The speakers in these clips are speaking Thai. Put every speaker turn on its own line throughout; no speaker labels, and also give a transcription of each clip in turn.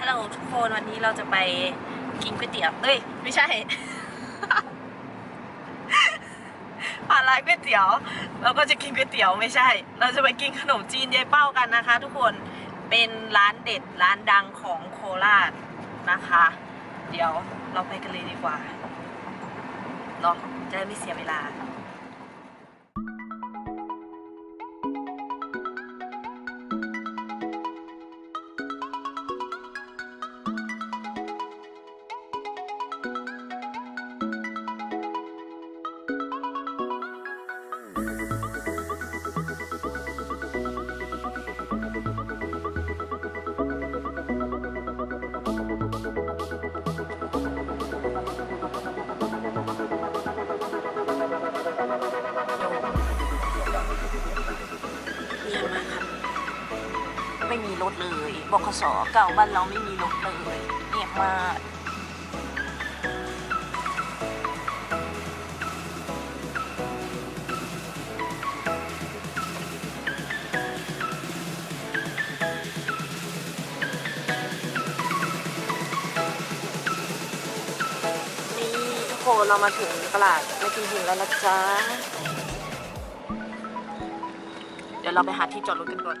ฮัลโหลทุกคนวันนี้เราจะไปกินก๋วยเตี๋ยวเอ้ยไม่ใช่ ผ่านร้านก๋วยเตี๋ยว เราก็จะกินก๋วยเตี๋ยวไม่ใช่ เราจะไปกินขนมจีนยายเป้ากันนะคะ ทุกคนเป็นร้านเด็ดร้านดังของโคราชนะคะ เดี๋ยวเราไปกันเลยดีกว่าเนาะจะได้ไม่เสียเวลา รถเลยบคสเก่าบ้านเราไม่มีรถเลยเงียบมากนี่ทุกคนเรามาถึงตลาดไม่กินหินแล้วนะจ๊ะ เดี๋ยวเราไปหาที่จอดรถกันก่อน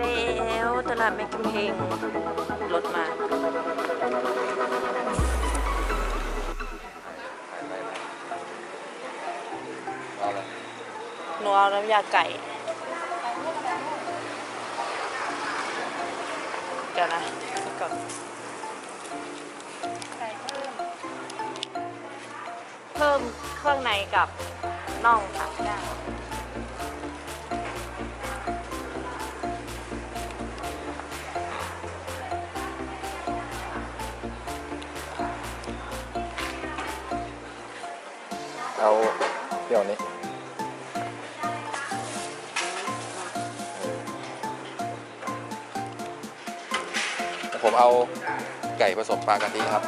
แล้วตลาดแม่กำเพงรถมาหนูเอาน้ำยาไก่เดี๋ยวนะก่อนเพิ่มเครื่องในกับน่องค่ะ
เอาเที่ยวนี้ผมเอาไก่ผสมปลากะทิครับ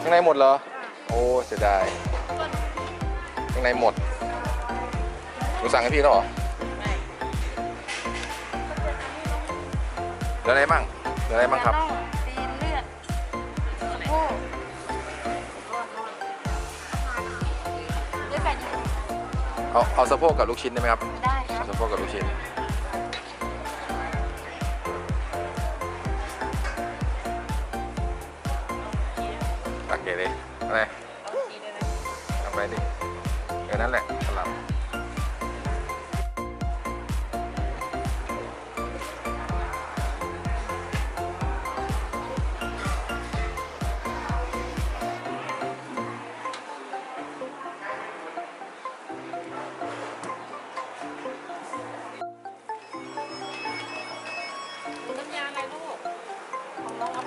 ข้างในหมดเหรอ โอ้เสียดาย ข้างในหมดหนูสั่งให้พี่แล้วเหรอ
ไม่
เหลืออะไรบ้างเหลืออะไรบ้างครับ
เอา
เอาสะโพกกับลูกชิ้นได้ไหมครับ
ได้ครั
เอา
บ
สะโพกกับลูกชิ้น ตักเกเลยอะไร
เอาทีด้วยนะ
ทำไปดิเออนั่นแหละ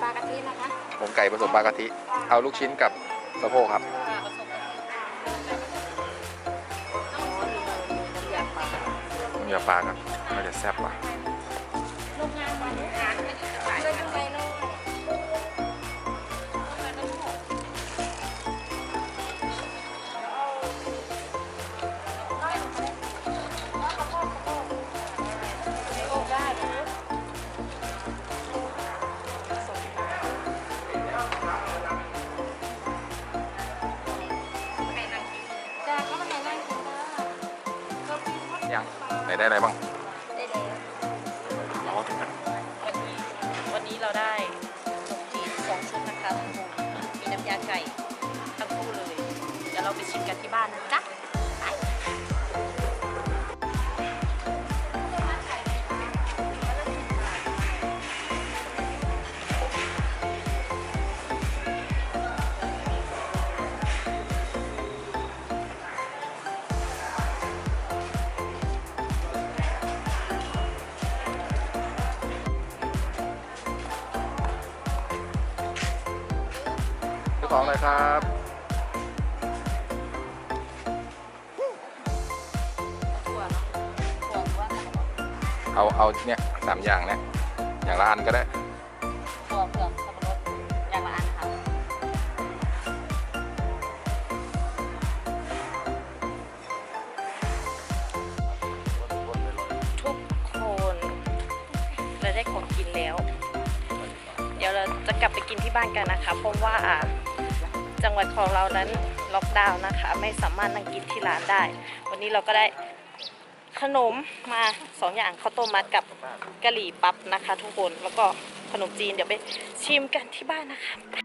ลา
กะทินะคะ
ผมไก่ผสมปลากะทิ เอาลูกชิ้นกับสะโพกครับ
ปลาผสมกันอ๋อลืมน้ำยาปลา
มันอย่าปลาครับมันจะแซ่บว่ะ
ยัง ไห
นได้อะไรบ้าง
ได้แล้ว
อ๋อถึงกัน
วันนี้วันนี้เราได้ขนมจีนสองชุดนะคะทุกคนมีน้ำยาไก่ทั้งคู่เลย เดี๋ยวเราไปชิมกันที่บ้านนะจ๊ะ ที่
สองเลยครับเอาเอาเนี่ยสามอย่างเนี่ยอย่างละอันก็ได้
เรานั้นล็อกดาวน์นะคะ ไม่สามารถนั่งกินที่ร้านได้ วันนี้เราก็ได้ขนมมาสองอย่างข้าวต้มมัดกับกะหรี่ปั๊บนะคะ ทุกคนแล้วก็ขนมจีนเดี๋ยวไปชิมกันที่บ้านนะคะ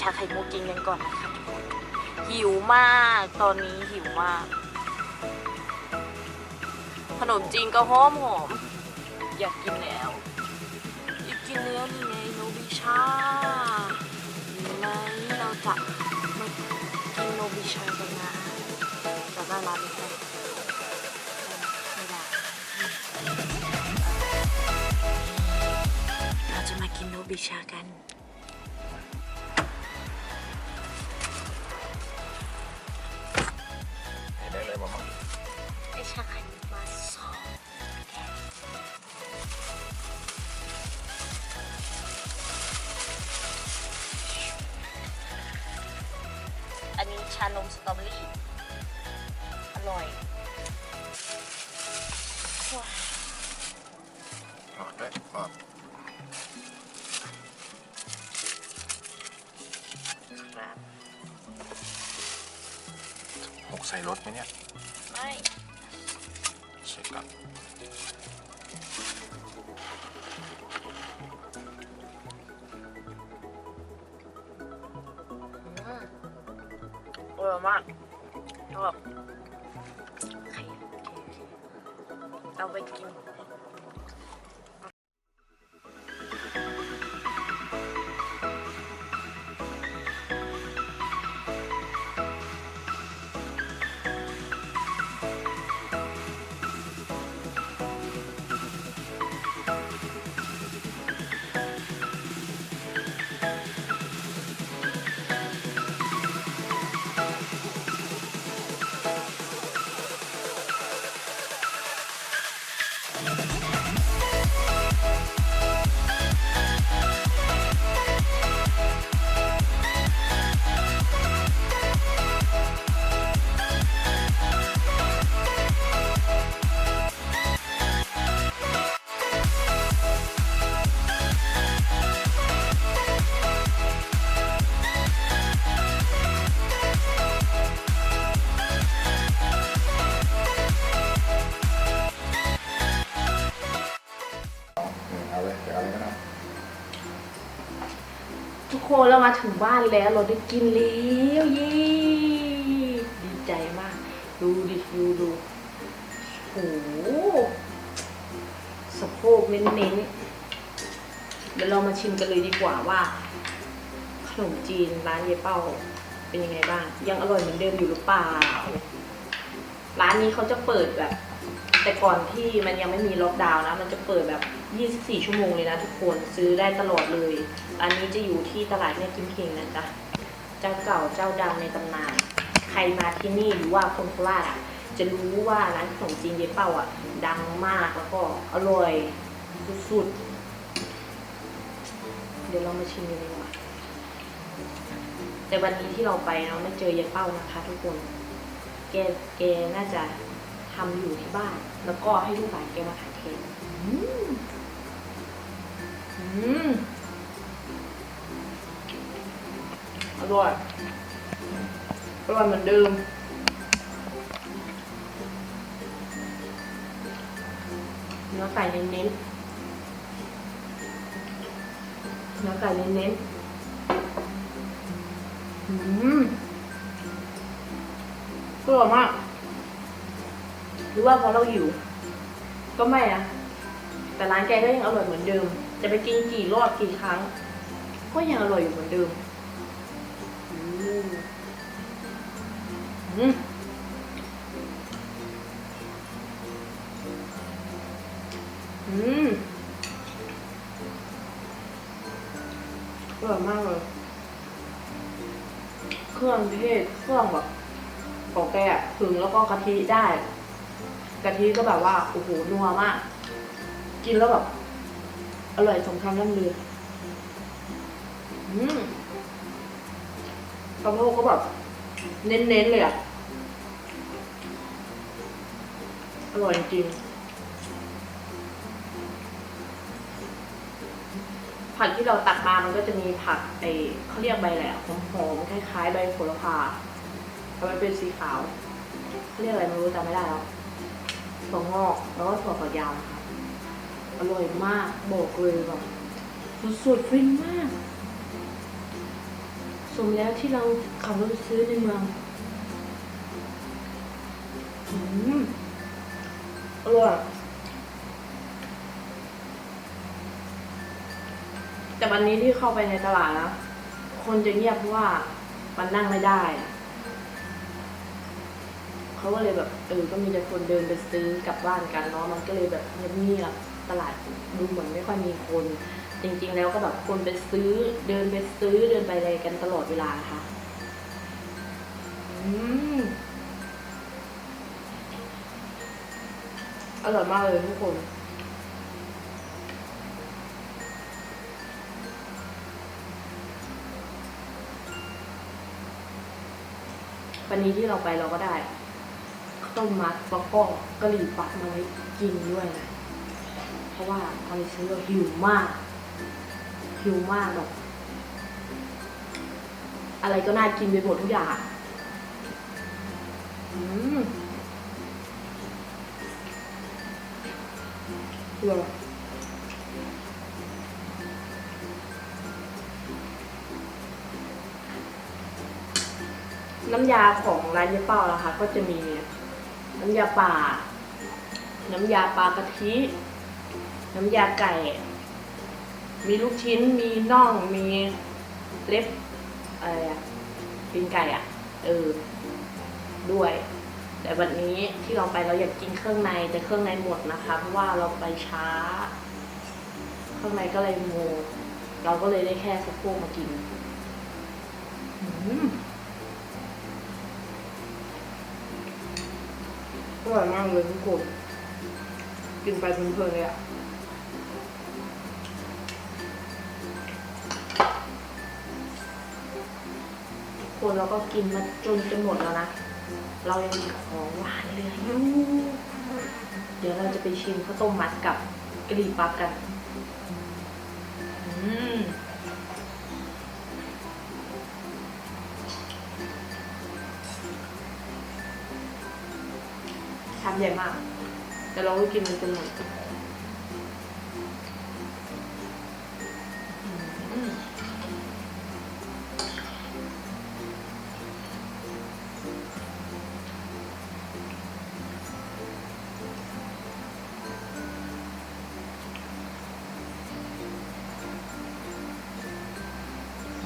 ชาไข่มุกกินกันก่อนนะคะหิวมากตอนนี้หิวมาก ขนมจีนก็หอมหอมอยากกินแล้วอยากกินแล้วนี่ไงโนบิชาไหมเราจะมากินโนบิชากันนะจะได้ร้านนี้ไม่ได้เราจะมากินโนบิชากัน ชานมสตรอเบอรี่ อร่อยว้าว
อ๋อได้อ๋อ
ครับ
หมกใส่รถไหมเนี่ย
ไม่
เช็คก่อน
อร่อยมากชอบเคโอเคโอเคเอาไปกิน คนเรามาถึงบ้านแล้วเราได้กินแล้วเย้ดีใจมาก ดูดิดูดูโหสะโพกเน้นๆเดี๋ยวเรามาชิมกันเลยดีกว่าว่าขนมจีนร้านเยเป้าเป็นยังไงบ้าง ยังอร่อยเหมือนเดิมอยู่หรือเปล่า ร้านนี้เขาจะเปิดแบบ แต่ก่อนที่มันยังไม่มีล็อกดาวน์นะ มันจะเปิดแบบ 24 ชั่วโมงเลยนะทุกคนซื้อได้ตลอดเลย อันนี้จะอยู่ที่ตลาดเนี่ยกิมเข่งนะจ๊ะเจ้าเก่าเจ้าดังในตำนาน ใครมาที่นี่หรือว่าคนโคราชอะจะรู้ว่าร้านขนมจีนเยเป้าอะ ดังมากแล้วก็อร่อยสุดๆ เดี๋ยวเรามาชิมกันดีกว่าแต่วันนี้ที่เราไปเราไม่เจอเยเป้านะคะ ทุกคน แก แกน่าจะ ทำอยู่ที่บ้าน แล้วก็ให้ลูกหลานแกมาขายแทนอืมอืมอร่อยอร่อยเหมือนเดิมเนื้อไก่เน้นๆเนื้อไก่เน้นๆอืมอร่อยมาก หรือว่าเพราะเราหิว ก็ไม่นะแต่ร้านแกก็ยังอร่อยเหมือนเดิม จะไปกินกี่รอบกี่ครั้ง ก็ยังอร่อยอยู่เหมือนเดิมอืมอืมอร่อยมากเลย เครื่องเทศเครื่องแบบของแกอะถึงแล้วก็กะทิได้ กะทิก็แบบว่าโอ้โหนัวมาก กินแล้วแบบ อร่อยสมคำล่ำลืออืมสะโพกก็แบบ เน้นๆเลยอะ อร่อยจริง ผักที่เราตักมามันก็จะมีผักไอเขาเรียกใบแหละหอมๆคล้ายๆใบโหระพาแต่มันเป็นสีขาวเขาเรียกอะไรไม่รู้จำไม่ได้แล้ว ถั่วงอกแล้วก็ถั่วฝักยาวนะคะอร่อยมากบอกเลยแบบสุดๆฟินมาก สมแล้วที่เราขับรถซื้อในเมืองอืมอร่อยแต่วันนี้ที่เข้าไปในตลาดนะ คนจะเงียบเพราะว่ามันนั่งไม่ได้ เขาก็เลยแบบเออก็มีแต่คนเดินไปซื้อกลับบ้านกันเนาะมันก็เลยแบบเงียบๆตลาดดูเหมือนไม่ค่อยมีคน จริงๆ แล้วก็แบบคนไปซื้อเดินไปซื้อเดินไปอะไรกันตลอดเวลาค่ะอืมอร่อยมากเลยทุกคนวันนี้ที่เราไปเราก็ได้ข้าว ต้มมัดแล้วก็กะหรี่ปั๊บมาไว้กินด้วยนะ เพราะว่าตอนนี้ซื้อเราหิวมาก หิวมากแบบ อะไรก็น่ากินไปหมดทุกอย่างอืมเดี๋ยวน้ำยาของร้านเย้เป้านะคะก็จะมี น้ำยาป่า น้ำยาปลากะทิ น้ำยาไก่ มีลูกชิ้น มีน่อง มีเล็บอะไรอะตีนไก่อะเออ ด้วย แต่วันนี้ที่เราไปเราอยากกินเครื่องในแต่เครื่องในหมดนะคะเพราะว่าเราไปช้า เครื่องในก็เลยโมเราก็เลยได้แค่สะโพกมากิน อืม อร่อยมากเลยทุกคนกินไปเพลินๆเลยอะคนเราก็กินมาจนจะหมดแล้วนะ เรายังมีของหวานเหลืออยู่ เดี๋ยวเราจะไปชิมข้าวต้มมัดกับกะหรี่ปั๊บกัน อืม ชามใหญ่มาก แต่เราก็กินมันจนหมดอืม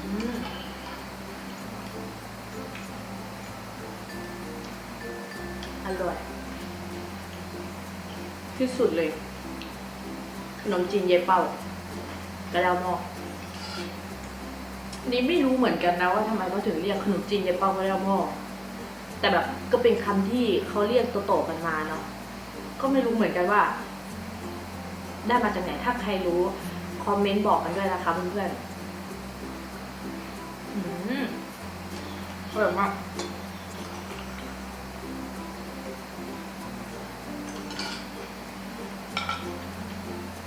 อืมอร่อย ที่สุดเลย ขนมจีนเยเป้ากระดาหม้อนี่ไม่รู้เหมือนกันนะว่าทำไมเขาถึงเรียกขนมจีนเยเป้ากระดาหม้อแต่แบบก็เป็นคำที่เขาเรียกโตๆกันมาเนาะก็ไม่รู้เหมือนกันว่า ได้มาจากไหนถ้าใครรู้คอมเมนต์บอกกันด้วยนะคะเพื่อนๆอืมอร่อยมาก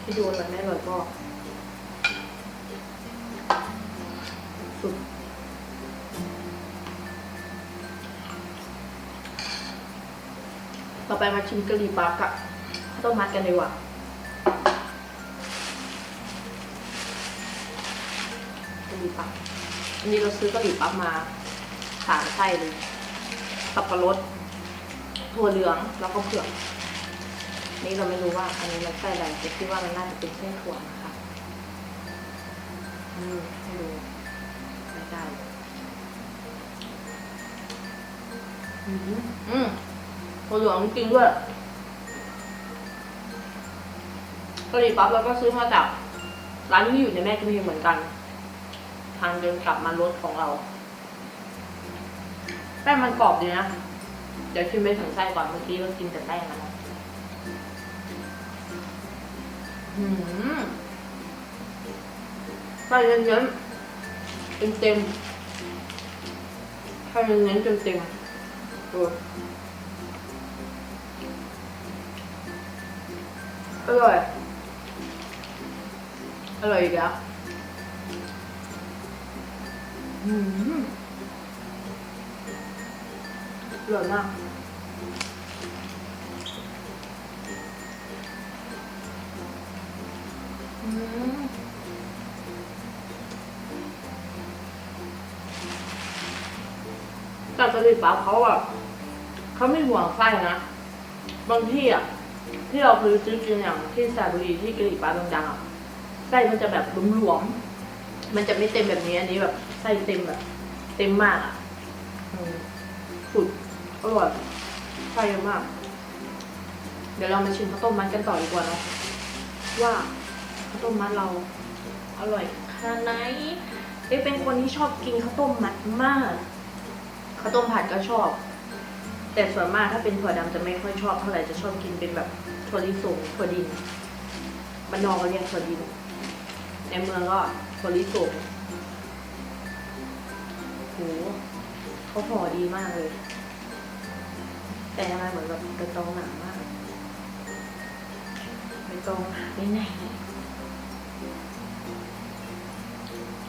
ที่ดูแล้วแม่เลยก็สุดต่อไปมาชิมกะหรี่ปั๊บกับข้าวต้มมัดกันดีกว่าะหรี่ปั๊บอันนี้เราซื้อกะหรี่ปั๊บมาสามไส้เลยสับปะรดถั่วเหลืองแล้วก็เผือก นี่เราไม่รู้ว่าอันนี้มันไส้อะไรแต่คิดว่ามันน่าจะเป็นไส้นถั่วนะคะอืมให้ดูไม่ได้อืมอืมถั่วเหลืองจริงด้วยกะหรี่ปั๊บแล้วก็ซื้อมาจากร้านที่อยู่ในแม่กำเพียงเหมือนกัน ทางเดินกลับมารถของเราแป้งมันกรอบดีนะ เดี๋ยวชิมไปถึงไส้ก่อนเมื่อกี้เรากินแต่แป้งนะ หืมไส้เย็นๆเต็มเต็มๆไส้เย็นๆเต็มเต็มๆดูอร่อย อร่อยอีกแล้วอืมอร่อยมาก แต่กะหรี่ปั๊บเขาอะเขาไม่ห่วงไส้นะ บางที่อะที่เราเคยซื้อกินอย่างที่สระบุรีที่กะหรี่ปั๊บดังๆอะไส้มันจะแบบหลวมๆมันจะไม่เต็มแบบนี้อันนี้แบบไส้เต็มแบบ เต็มมากอะสุดอร่อยใช่เยอะมาก เดี๋ยวเรามาชิมข้าวต้มมัดกันต่อดีกว่าเนาะว่า ข้าวต้มมัดเราอร่อยขนาดไหนเอ๊ะเป็นคนที่ชอบกินข้าวต้มมัดมากข้าวต้มผัดก็ชอบ แต่ส่วนมากถ้าเป็นถั่วดำจะไม่ค่อยชอบเท่าไหร่จะชอบกินเป็นแบบถั่วลิสงถั่วดินบ้านนอกก็เรียกถั่วดิน ในเมืองก็ถั่วลิสงโหเขาห่อดีมากเลย แต่ทำไมเหมือนแบบใบตองหนามากใบตองหนาไม่ไหน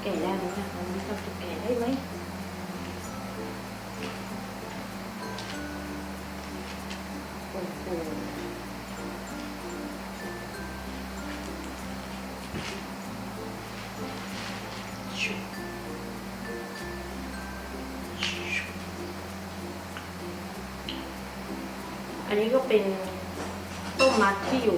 แก่ได้ไหมเนี่ยมันไม่ชอบจะแก่ได้ไหมโอ้โหชุบอันนี้ก็เป็นต้มมัดที่อยู่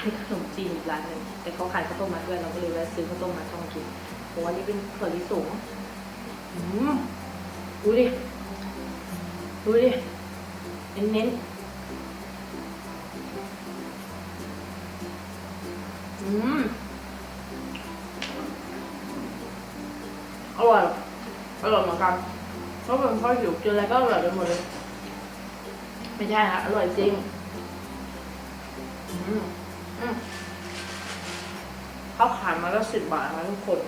านขนมจีนอีกร้านหนึ่งแต่เขาขายข้าวต้มมัดด้วยเราก็เลยแวะซื้อข้าวต้มมัดเข้ามากินโหอันนี้เป็นถั่วลิสงอืมดูดิดูดิเน้นเน้นอืมอร่อยอร่อยเหมือนกันเพราะเป็นพ่อหิวกินอะไรก็อร่อยไปหมดเลย ไม่ใช่ฮะอร่อยจริง อืม เขาขายมาแล้วสิบบาทนะทุกคน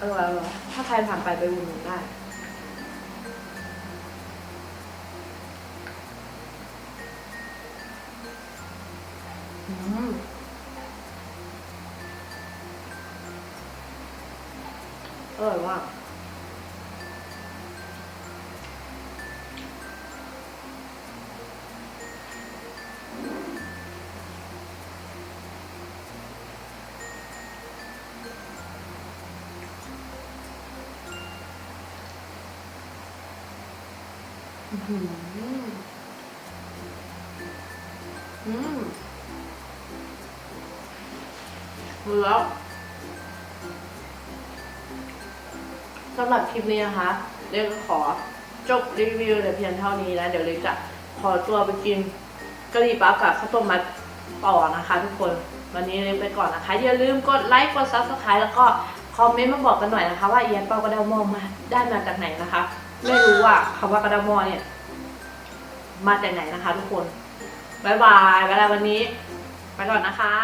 อร่อยอร่อยถ้าใครผ่านไปไปอุ่นนได้ อื้อหืออืมดแล้วสำหรับคลิปนี้นะคะ เล็กขอจบรีวิวแต่เพียงเท่านี้แล้วเดี๋ยวเล็กจะขอตัวไปกินกะหรี่ปั๊บกับข้าวต้มมัดต่อนะคะทุกคน วันนี้เล็กไปก่อนนะคะ อย่าลืมกดไลค์กดซับสไครต์แล้วก็คอมเมนต์มาบอกกันหน่อยนะคะ ว่าเอียนเปากระดามอมาได้มาจากไหนนะคะ ไม่รู้ว่าคำว่ากระดามอเนี่ย มาจากไหนนะคะทุกคน บ๊ายบายเวลาวันนี้ ไปก่อนนะคะ